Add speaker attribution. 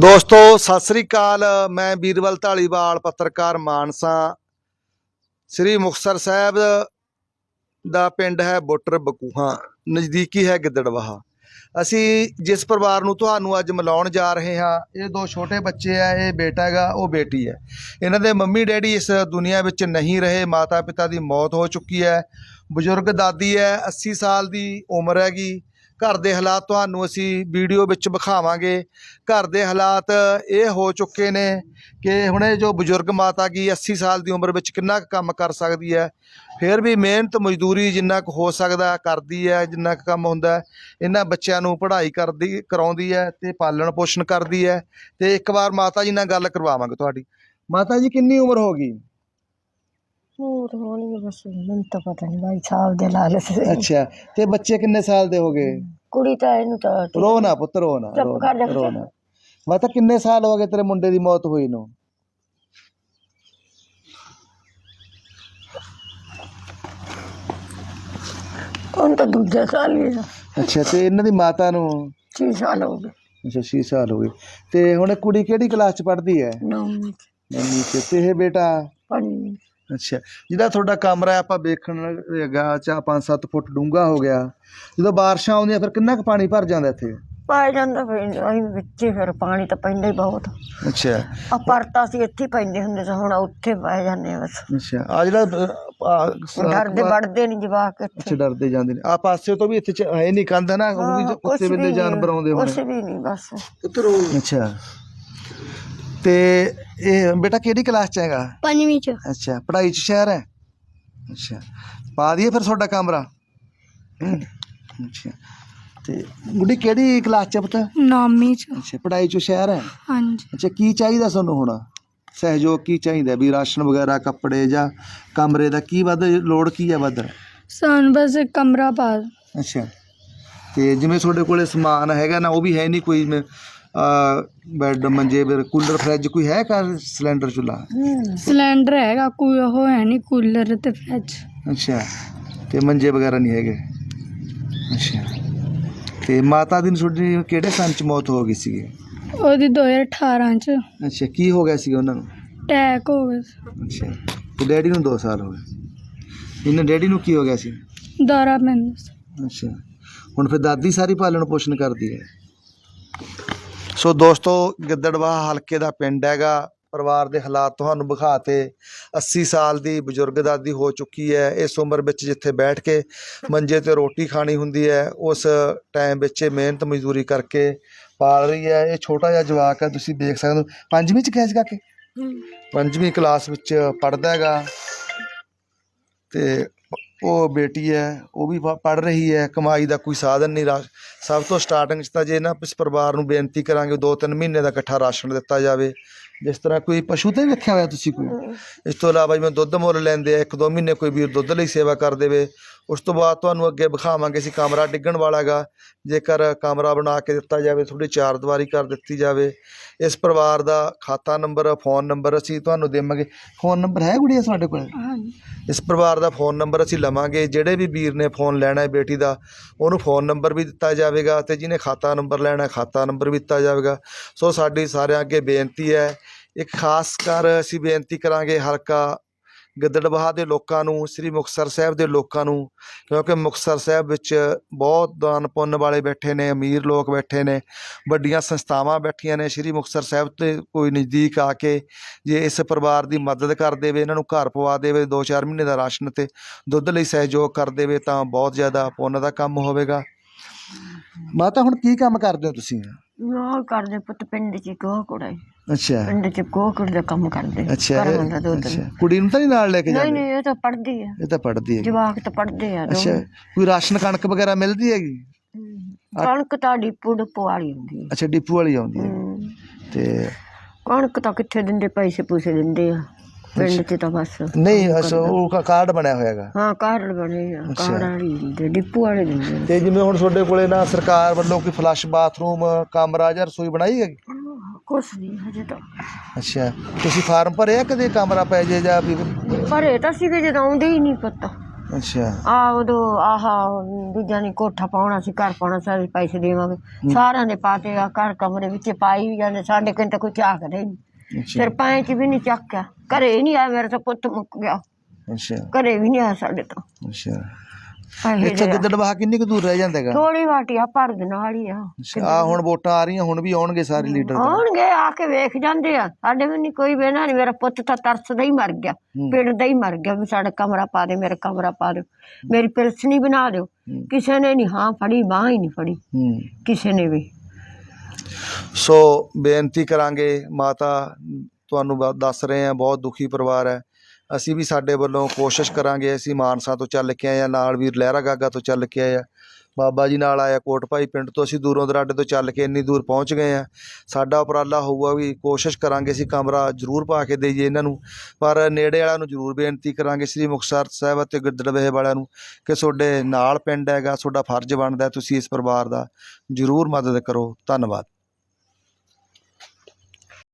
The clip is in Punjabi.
Speaker 1: ਦੋਸਤੋ, ਸਤਿ ਸ੍ਰੀ ਅਕਾਲ। ਮੈਂ ਵੀਰਵਲ ਢਾਲੀਵਾਲ ਪੱਤਰਕਾਰ ਮਾਨਸਾ। ਸ੍ਰੀ ਮੁਕਤਸਰ ਸਾਹਿਬ ਦਾ ਪਿੰਡ ਹੈ ਬੁੱਟਰ ਬਕੂਹਾ। ਨਜ਼ਦੀਕੀ ਹੈ ਗਿੱਦੜਵਾਹਾ। ਅਸੀਂ ਜਿਸ ਪਰਿਵਾਰ ਨੂੰ ਤੁਹਾਨੂੰ ਅੱਜ ਮਿਲਾਉਣ ਜਾ ਰਹੇ ਹਾਂ, ਇਹ ਦੋ ਛੋਟੇ ਬੱਚੇ ਆ, ਇਹ ਬੇਟਾ ਹੈਗਾ, ਉਹ ਬੇਟੀ ਹੈ। ਇਹਨਾਂ ਦੇ ਮੰਮੀ ਡੈਡੀ ਇਸ ਦੁਨੀਆ ਵਿੱਚ ਨਹੀਂ ਰਹੇ ਮਾਤਾ ਪਿਤਾ ਦੀ ਮੌਤ ਹੋ ਚੁੱਕੀ ਹੈ। ਬਜ਼ੁਰਗ ਦਾਦੀ ਹੈ 80 ਸਾਲ ਦੀ ਉਮਰ ਹੈਗੀ। ਘਰ ਦੇ ਹਾਲਾਤ ਤੁਹਾਨੂੰ ਅਸੀਂ ਵੀਡੀਓ ਵਿੱਚ ਵਿਖਾਵਾਂਗੇ। ਘਰ ਦੇ ਹਾਲਾਤ ਇਹ ਹੋ ਚੁੱਕੇ ਨੇ ਕਿ ਹੁਣੇ ਜੋ ਬਜ਼ੁਰਗ ਮਾਤਾ ਕੀ 80 ਸਾਲ ਦੀ ਉਮਰ ਵਿੱਚ ਕਿੰਨਾ ਕੁ ਕੰਮ ਕਰ ਸਕਦੀ ਹੈ, ਫਿਰ ਵੀ ਮਿਹਨਤ ਮਜ਼ਦੂਰੀ ਜਿੰਨਾ ਕੁ ਹੋ ਸਕਦਾ ਕਰਦੀ ਹੈ, ਜਿੰਨਾ ਕੁ ਕੰਮ ਹੁੰਦਾ ਇਹਨਾਂ ਬੱਚਿਆਂ ਨੂੰ ਪੜ੍ਹਾਈ ਕਰਦੀ, ਕਰਾਉਂਦੀ ਹੈ ਤੇ ਪਾਲਣ ਪੋਸ਼ਣ ਕਰਦੀ ਹੈ। ਤੇ ਇੱਕ ਵਾਰ ਮਾਤਾ ਜੀ ਨਾਲ ਗੱਲ ਕਰਵਾਵਾਂਗੇ ਤੁਹਾਡੀ। ਮਾਤਾ ਜੀ, ਕਿੰਨੀ ਉਮਰ ਹੋ ਗਈ?
Speaker 2: ਹੋਰ ਹੋਣੀ ਬਸ ਮੈਨੂੰ ਤਾਂ ਪਤਾ ਨਹੀਂ ਭਾਈ ਸਾਹਿਬ ਦੇ ਲਾਲਚ ਦੇ
Speaker 1: ਅੱਛਾ ਤੇ ਬੱਚੇ ਕਿੰਨੇ ਸਾਲ ਦੇ ਹੋ ਗਏ?
Speaker 2: ਕੁੜੀ ਤਾਂ ਇਹਨੂੰ ਤਾਂ
Speaker 1: ਰੋ ਨਾ ਪੁੱਤ ਰੋ ਨਾ
Speaker 2: ਚੁੱਪ
Speaker 1: ਰੋ
Speaker 2: ਕਰ ਜਾ
Speaker 1: ਨਾ, ਰੋ ਨਾ ਮਾਤਾ ਕਿੰਨੇ ਸਾਲ ਹੋ ਗਏ ਤੇਰੇ ਮੁੰਡੇ ਦੀ ਮੌਤ ਹੋਈ ਨੂੰ?
Speaker 2: ਹੁਣ ਤਾਂ ਦੂਜਾ ਸਾਲ ਹੀ ਆ।
Speaker 1: ਅੱਛਾ ਤੇ ਇਹਨਾਂ ਦੀ ਮਾਤਾ ਨੂੰ?
Speaker 2: 6 ਸਾਲ ਹੋ ਗਏ।
Speaker 1: ਅੱਛਾ 6 ਸਾਲ ਹੋ ਗਏ। ਤੇ ਹੁਣ ਇਹ ਕੁੜੀ ਕਿਹੜੀ ਕਲਾਸ ਚ ਪੜ੍ਹਦੀ ਹੈ?
Speaker 2: ਨੌਵੀਂ ਚ,
Speaker 1: ਨਵੀਂ ਚ। ਤੇ ਇਹ ਬੇਟਾ?
Speaker 2: ਪੰਜਵੀਂ ਚ।
Speaker 1: ਅੱਛਾ ਜਿਹਦਾ ਤੁਹਾਡਾ ਕਮਰਾ ਹੈ ਆਪਾਂ ਵੇਖਣ ਹੈਗਾ ਚਾ 5-7 ਫੁੱਟ ਡੂੰਘਾ ਹੋ ਗਿਆ ਜਦੋਂ ਬਾਰਿਸ਼ਾਂ ਆਉਂਦੀਆਂ ਫਿਰ ਕਿੰਨਾ ਕੁ ਪਾਣੀ ਭਰ ਜਾਂਦਾ ਇੱਥੇ?
Speaker 2: ਪੈ ਜਾਂਦਾ ਫਿਰ ਅਸੀਂ ਵਿੱਚੇ ਫਿਰ ਪਾਣੀ ਤਾਂ ਪੈਂਦਾ ਹੀ ਬਹੁਤ।
Speaker 1: ਅੱਛਾ।
Speaker 2: ਆ ਪਰਤਾ ਸੀ ਇੱਥੇ ਹੀ ਪੈਂਦੇ ਹੁੰਦੇ ਸੀ ਹੁਣ ਉੱਥੇ ਪੈ ਜਾਂਦੇ ਆ ਬਸ।
Speaker 1: ਅੱਛਾ ਆ ਜਿਹੜਾ ਸ-
Speaker 2: ਡਰਦੇ ਵੜਦੇ ਨਹੀਂ ਜਵਾਕ ਇੱਥੇ।
Speaker 1: ਅੱਛਾ ਡਰਦੇ ਜਾਂਦੇ ਨੇ। ਆ ਪਾਸੇ ਤੋਂ ਵੀ ਇੱਥੇ ਚ ਹੈ ਨਹੀਂ ਕੰਧ ਨਾ ਉਹ ਵੀ
Speaker 2: ਹਾਂ, ਕੁਛ
Speaker 1: ਬਿੱਲੇ
Speaker 2: ਵੀ
Speaker 1: ਜਾਨਵਰ ਆਉਂਦੇ
Speaker 2: ਕੁਛ
Speaker 1: ਹੋਣੇ।
Speaker 2: ਵੀ ਨਹੀਂ ਬਸ।
Speaker 1: ਅੱਛਾ। ਤੇ ਇਹ ਬੇਟਾ ਕਿਹੜੀ ਕਲਾਸ ਚ ਹੈਗਾ?
Speaker 2: ਪੰਜਵੀਂ ਚ।
Speaker 1: ਅੱਛਾ ਪੜ੍ਹਾਈ ਚ ਸ਼ਹਿਰ ਹੈ? ਅੱਛਾ ਪਾ ਦਈਏ ਫਿਰ ਤੁਹਾਡਾ ਕਮਰਾ। ਅੱਛਾ ਤੇ ਗੁੱਡੀ ਕਿਹੜੀ ਕਲਾਸ ਚ ਪਤਾ?
Speaker 2: ਨੌਵੀਂ ਚ।
Speaker 1: ਅੱਛਾ ਪੜ੍ਹਾਈ ਚ ਸ਼ਹਿਰ ਹੈ?
Speaker 2: ਹਾਂਜੀ।
Speaker 1: ਅੱਛਾ ਕੀ ਚਾਹੀਦਾ ਤੁਹਾਨੂੰ ਹੁਣ? ਸਹਿਯੋਗ ਕੀ ਚਾਹੀਦਾ ਵੀ ਰਾਸ਼ਨ ਵਗੈਰਾ ਕੱਪੜੇ ਜਾਂ ਕਮਰੇ ਦਾ ਕੀ ਵੱਧ ਲੋੜ ਕੀ ਹੈ ਵੱਧ?
Speaker 2: ਸਾਨੂੰ ਬਸ ਇੱਕ ਕਮਰਾ ਪਾ
Speaker 1: ਅੱਛਾ ਤੇ ਜਿਵੇਂ ਤੁਹਾਡੇ ਕੋਲੇ ਸਮਾਨ ਹੈਗਾ ਨਾ ਉਹ ਵੀ ਹੈ ਨਹੀਂ ਕੋਈ ਬੈੱਡ ਮੰਜੇ ਫਿਰ ਕੂਲਰ ਫਰਿੱਜ ਕੋਈ ਹੈ ਘਰ ਸਿਲੰਡਰ ਚੁੱਲ੍ਹਾ?
Speaker 2: ਸਿਲੰਡਰ ਹੈਗਾ ਕੋਈ ਉਹ ਹੈ ਨਹੀਂ ਕੂਲਰ ਤੇ ਫ੍ਰਿਜ।
Speaker 1: ਅੱਛਾ ਤੇ ਮੰਜੇ ਵਗੈਰਾ ਨਹੀਂ ਹੈਗੇ? ਅੱਛਾ ਤੇ ਮਾਤਾ ਦੀ ਤੁਹਾਡੀ ਕਿਹੜੇ ਸੰਨ ਚ ਮੌਤ ਹੋ ਗਈ ਸੀਗੀ?
Speaker 2: ਉਹਦੀ 2018 ਚ।
Speaker 1: ਅੱਛਾ ਕੀ ਹੋ ਗਿਆ ਸੀ ਉਹਨਾਂ ਨੂੰ?
Speaker 2: ਅਟੈਕ ਹੋ ਗਿਆ ਸੀ।
Speaker 1: ਅੱਛਾ ਤੇ ਡੈਡੀ ਨੂੰ 2 ਸਾਲ ਹੋ ਗਏ। ਇਹਨਾਂ ਡੈਡੀ ਨੂੰ ਕੀ ਹੋ ਗਿਆ ਸੀ?
Speaker 2: ਦੌਰਾ ਪੈਂਦਾ ਸੀ।
Speaker 1: ਅੱਛਾ ਹੁਣ ਫਿਰ ਦਾਦੀ ਸਾਰੀ ਪਾਲਣ ਪੋਸ਼ਣ ਕਰਦੀ ਹੈ। ਸੋ ਦੋਸਤੋ ਗਿੱਦੜਵਾਹ ਹਲਕੇ ਦਾ ਪਿੰਡ ਹੈਗਾ। ਪਰਿਵਾਰ ਦੇ ਹਾਲਾਤ ਤੁਹਾਨੂੰ ਵਿਖਾਤੇ। 80 ਸਾਲ ਦੀ ਬਜ਼ੁਰਗ ਦਾਦੀ ਹੋ ਚੁੱਕੀ ਹੈ। ਇਸ ਉਮਰ ਵਿੱਚ ਜਿੱਥੇ ਬੈਠ ਕੇ ਮੰਜੇ ਤੇ ਰੋਟੀ ਖਾਣੀ ਹੁੰਦੀ ਹੈ ਉਸ ਟਾਈਮ ਵਿੱਚ ਇਹ ਮਿਹਨਤ ਮਜ਼ਦੂਰੀ ਕਰਕੇ ਪਾਲ ਰਹੀ ਹੈ। ਇਹ ਛੋਟਾ ਜਿਹਾ ਜਵਾਕ ਹੈ ਤੁਸੀਂ ਦੇਖ ਸਕਦੇ ਹੋ। ਪੰਜਵੀਂ ਚ ਕੈਸ ਕੇ? ਪੰਜਵੀਂ ਕਲਾਸ ਵਿੱਚ ਪੜਦਾ ਹੈਗਾ। ਤੇ ਉਹ ਬੇਟੀ ਹੈ, ਉਹ ਵੀ ਪੜ ਰਹੀ ਹੈ, ਕਮਾਈ ਦਾ ਕੋਈ ਸਾਧਨ ਨਹੀਂ ਰਾ- ਸਭ ਤੋਂ ਸਟਾਰਟਿੰਗ 'ਚ ਤਾਂ ਜੇ ਨਾ ਇਸ ਪਰਿਵਾਰ ਨੂੰ ਬੇਨਤੀ ਕਰਾਂਗੇ ਦੋ ਤਿੰਨ ਮਹੀਨੇ ਦਾ ਇਕੱਠਾ ਰਾਸ਼ਨ ਦਿੱਤਾ ਜਾਵੇ। ਜਿਸ ਤਰ੍ਹਾਂ ਕੋਈ ਪਸ਼ੂ ਤੇ ਵੀ ਰੱਖਿਆ ਹੋਇਆ ਤੁਸੀਂ ਕੋਈ? ਇਸ ਤੋਂ ਇਲਾਵਾ ਜਿਵੇਂ ਦੁੱਧ ਮੁੱਲ ਲੈਂਦੇ ਆ ਇੱਕ ਦੋ ਮਹੀਨੇ ਕੋਈ ਵੀਰ ਦੁੱਧ ਲਈ ਸੇਵਾ ਕਰ ਦੇਵੇ, ਉਸ ਤੋਂ ਬਾਅਦ ਤੁਹਾਨੂੰ ਅੱਗੇ ਵਿਖਾਵਾਂਗੇ ਅਸੀਂ ਕਮਰਾ ਡਿੱਗਣ ਵਾਲਾ ਹੈਗਾ ਜੇਕਰ ਕਮਰਾ ਬਣਾ ਕੇ ਦਿੱਤਾ ਜਾਵੇ ਥੋੜੀ ਚਾਰ ਦੀਵਾਰੀ ਕਰ ਦਿੱਤੀ ਜਾਵੇ। ਇਸ ਪਰਿਵਾਰ ਦਾ ਖਾਤਾ ਨੰਬਰ, ਫੋਨ ਨੰਬਰ ਅਸੀਂ ਤੁਹਾਨੂੰ ਦੇਵਾਂਗੇ। ਫੋਨ ਨੰਬਰ ਹੈ ਗੁੜੀਆ ਤੁਹਾਡੇ ਕੋਲ?
Speaker 2: ਹਾਂਜੀ।
Speaker 1: ਇਸ ਪਰਿਵਾਰ ਦਾ ਫੋਨ ਨੰਬਰ ਅਸੀਂ ਲਵਾਂਗੇ, ਜਿਹੜੇ ਵੀ ਵੀਰ ਨੇ ਫੋਨ ਲੈਣਾ ਹੈ ਬੇਟੀ ਦਾ, ਉਹਨੂੰ ਫੋਨ ਨੰਬਰ ਵੀ ਦਿੱਤਾ ਜਾਵੇਗਾ ਤੇ ਜਿਹਨੇ ਖਾਤਾ ਨੰਬਰ ਲੈਣਾ ਖਾਤਾ ਨੰਬਰ ਵੀ ਦਿੱਤਾ ਜਾਵੇਗਾ। ਸੋ ਸਾਡੀ ਸਾਰਿਆਂ ਅੱਗੇ ਬੇਨਤੀ ਹੈ, ਇੱਕ ਖਾਸ ਕਰ ਅਸੀਂ ਬੇਨਤੀ ਕਰਾਂਗੇ ਹਲਕਾ ਗਿੱਦੜਬਾਹਾ ਦੇ ਲੋਕਾਂ ਨੂੰ, ਸ੍ਰੀ ਮੁਕਤਸਰ ਸਾਹਿਬ ਦੇ ਲੋਕਾਂ ਨੂੰ, ਕਿਉਂਕਿ ਮੁਕਤਸਰ ਸਾਹਿਬ ਵਿੱਚ ਬਹੁਤ ਦਾਨ ਪੁੰਨ ਵਾਲੇ ਬੈਠੇ ਨੇ, ਅਮੀਰ ਲੋਕ ਬੈਠੇ ਨੇ, ਵੱਡੀਆਂ ਸੰਸਥਾਵਾਂ ਬੈਠੀਆਂ ਨੇ, ਸ੍ਰੀ ਮੁਕਤਸਰ ਸਾਹਿਬ ਤੇ ਕੋਈ ਨਜ਼ਦੀਕ ਆ ਕੇ ਜੇ ਇਸ ਪਰਿਵਾਰ ਦੀ ਮਦਦ ਕਰ ਦੇਵੇ, ਇਹਨਾਂ ਨੂੰ ਘਰ ਪਵਾ ਦੇਵੇ 2-4 ਮਹੀਨੇ ਦਾ ਰਾਸ਼ਨ ਤੇ ਦੁੱਧ ਲਈ ਸਹਿਯੋਗ ਕਰ ਦੇਵੇ, ਤਾਂ ਬਹੁਤ ਜ਼ਿਆਦਾ ਪੁੰਨ ਦਾ ਕੰਮ ਹੋਵੇਗਾ। ਮਾਤਾ ਹੁਣ ਕੀ ਕੰਮ ਕਰਦੇ ਹੋ ਤੁਸੀਂ?
Speaker 2: ਨਾ ਕਰਦੇ ਪੁੱਤ ਪਿੰਡ ਚ ਗੋਹ ਕੁੜਾਈ
Speaker 1: ਅੱਛਾ।
Speaker 2: ਪਿੰਡ ਚ ਗੋਹ ਕੁੜ ਦਾ ਕੰਮ ਕਰਦੇ।
Speaker 1: ਅੱਛਾ
Speaker 2: ਘਰ ਹੁੰਦਾ ਦੁੱਧ
Speaker 1: ਅੱਛਾ। ਕੁੜੀ ਨੂੰ ਤਾਂ ਨਹੀਂ ਨਾਲ ਲੈ ਕੇ
Speaker 2: ਨਹੀਂ
Speaker 1: ਜਾਂਦੇ?
Speaker 2: ਨਹੀਂ ਇਹ ਤਾਂ ਪੜਦੀ ਆ।
Speaker 1: ਇਹ ਤਾਂ ਪੜਦੀ ਹੈ
Speaker 2: ਜਵਾਕ ਤਾਂ ਪੜਦੇ ਆ
Speaker 1: ਅੱਛਾ ਕੋਈ ਰਾਸ਼ਨ ਕਣਕ ਵਗੈਰਾ ਮਿਲਦੀ ਹੈਗੀ?
Speaker 2: ਦੋਵੇਂ। ਕਣਕ ਤਾਂ ਡਿਪੂ ਡਿਪੂ ਵਾਲੀ ਹੁੰਦੀ
Speaker 1: ਅੱਛਾ ਡਿਪੂ ਵਾਲੀ ਆਉਂਦੀ ਹੈ
Speaker 2: ਹਮ।
Speaker 1: ਤੇ
Speaker 2: ਕਣਕ ਤਾਂ ਕਿੱਥੇ ਦਿੰਦੇ ਪੈਸੇ ਪੂਸੇ ਦਿੰਦੇ ਆ। ਪਿੰਡ ਚ ਤਾਂ ਬਸ
Speaker 1: ਨਹੀਂ ਅਸ ਉਹ ਕਾ- ਕਾਰਡ ਬਣਿਆ ਹੋਇਆਗਾ
Speaker 2: ਹਾਂ ਕਾਰਡ ਬਣੇ ਆ ਕਾਰਡ ਵਾਲੀ ਦਿੰਦੇ ਡਿਪੂ ਵਾਲੇ ਦਿੰਦੇ ਆ।
Speaker 1: ਤੇ ਜਿਵੇਂ ਹੁਣ ਤੁਹਾਡੇ ਕੋਲੇ ਨਾ ਸਰਕਾਰ ਵੱਲੋਂ ਕੋਈ ਫਲੱਸ਼ ਬਾਥਰੂਮ ਕਮਰਾ ਜਾਂ ਰਸੋਈ ਬਣਾਈ ਹੈਗੀ?
Speaker 2: ਆਹ, ਕੁਛ ਨਹੀਂ ਹਜੇ ਤਾਂ।
Speaker 1: ਅੱਛਾ ਤੁਸੀਂ ਫਾਰਮ ਭਰਿਆ ਕਦੇ ਕਮਰਾ ਪੈ ਜੇ ਜਾਂ ਵੀ
Speaker 2: ਪਰ ਇਹ ਤਾਂ ਸੀਗੇ ਜਦੋਂ ਆਉਂਦੇ ਹੀ ਨਹੀਂ ਪਤਾ।
Speaker 1: ਅੱਛਾ।
Speaker 2: ਆ ਉਦੋਂ ਆਹ ਦੂਜਿਆਂ ਨੇ ਕੋਠਾ ਪਾਉਣਾ ਸੀ ਘਰ ਪਾਉਣਾ ਸਾਰੇ ਪੈਸੇ ਦੇਵਾਂਗੇ। ਸਾਰਿਆਂ ਨੇ ਪਾਤੇ ਆ ਘਰ ਕਮਰੇ ਵਿੱਚ ਪਾਈ ਵੀ ਜਾਂਦੇ ਸਾਡੇ ਕਿੰਨੇ ਕੋਈ ਝਾਕਦਾ ਹੀ ਨਹੀਂ ਸਰਪੰਚ ਵੀ ਨਹੀਂ ਚੱਕਿਆ। ਘਰੇ ਹੀ ਨਹੀਂ ਆਇਆ ਮੇਰਾ ਤਾਂ ਪੁੱਤ ਮੁੱਕ ਗਿਆ।
Speaker 1: ਅੱਛਾ।
Speaker 2: ਘਰੇ ਵੀ ਨਹੀਂ ਆਇਆ ਸਾਡੇ ਤੋਂ।
Speaker 1: ਅੱਛਾ। ਇੱਥੇ
Speaker 2: ਦੇ
Speaker 1: ਗਿੱਦੜਬਾਹਾ ਕਿੰਨੀ ਕੁ ਦੂਰ ਰਹਿ ਜਾਂਦਾ ਹੈਗਾ?
Speaker 2: ਥੋੜੀ ਵਾਟੀ ਆ ਭਰ ਦੇ ਨਾਲ ਹੀ ਆ।
Speaker 1: ਆ ਹੁਣ ਵੋਟਾਂ ਆ ਰਹੀਆਂ ਹੁਣ ਵੀ ਆਉਣਗੇ ਸਾਰੇ ਲੀਡਰ।
Speaker 2: ਆਉਣਗੇ ਆ ਕੇ ਵੇਖ ਜਾਂਦੇ ਆ। ਸਾਡੇ ਵੀ ਨਹੀਂ ਕੋਈ ਵੇਨਾ ਨਹੀਂ ਮੇਰਾ ਪੁੱਤ ਤਾਂ ਤਰਸਦਾ ਹੀ ਮਰ ਗਿਆ। ਪਿੰਡ ਦਾ ਹੀ ਮਰ ਗਿਆ ਵੀ ਸਾਡਾ ਕਮਰਾ ਪਾ ਦੇ ਮੇਰਾ ਕਮਰਾ ਪਾ ਦਿਓ। ਮੇਰੀ ਪਿਲਸਣੀ ਬਣਾ ਦਿਓ। ਕਿਸੇ ਨੇ ਨਹੀਂ ਹਾਂ ਫੜੀ ਬਾਹ ਹੀ ਨਹੀਂ ਫੜੀ। ਕਿਸੇ ਨੇ ਵੀ।
Speaker 1: ਸੋ ਬੇਨਤੀ ਕਰਾਂਗੇ, ਮਾਤਾ ਤੁਹਾਨੂੰ ਬ- ਦੱਸ ਰਹੇ ਆ ਬਹੁਤ ਦੁਖੀ ਪਰਿਵਾਰ ਹੈ। ਅਸੀਂ ਵੀ ਸਾਡੇ ਵੱਲੋਂ ਕੋਸ਼ਿਸ਼ ਕਰਾਂਗੇ, ਅਸੀਂ ਮਾਨਸਾ ਤੋਂ ਚੱਲ ਕੇ ਆਏ ਆ ਨਾਲ ਵੀ ਲਹਿਰਾ ਗਾਗਾ ਤੋਂ ਚੱਲ ਕੇ ਆਏ ਆ ਬਾਬਾ ਜੀ ਨਾਲ ਆਇਆ ਕੋਟ ਭਾਈ ਪਿੰਡ ਤੋਂ, ਅਸੀਂ ਦੂਰੋਂ ਦਰਾਡੇ ਤੋਂ ਚੱਲ ਕੇ ਇੰਨੀ ਦੂਰ ਪਹੁੰਚ ਗਏ ਆ ਸਾਡਾ ਉਪਰਾਲਾ ਹੋਊਗਾ ਵੀ ਕੋਸ਼ਿਸ਼ ਕਰਾਂਗੇ, ਅਸੀਂ ਕਮਰਾ ਜ਼ਰੂਰ ਪਾ ਕੇ ਦੇਈਏ ਇਹਨਾਂ ਨੂੰ, ਪਰ ਨੇੜੇ ਵਾਲਿਆਂ ਨੂੰ ਜ਼ਰੂਰ ਬੇਨਤੀ ਕਰਾਂਗੇ, ਸ੍ਰੀ ਮੁਕਤਸਰ ਸਾਹਿਬ ਅਤੇ ਗਿੱਦੜਵੇ ਵਾਲਿਆਂ ਨੂੰ ਕਿ ਤੁਹਾਡੇ ਨਾਲ ਪਿੰਡ ਹੈਗਾ, ਤੁਹਾਡਾ ਫਰਜ਼ ਬਣਦਾ, ਤੁਸੀਂ ਇਸ ਪਰਿਵਾਰ ਦਾ ਜ਼ਰੂਰ ਮਦਦ ਕਰੋ। ਧੰਨਵਾਦ।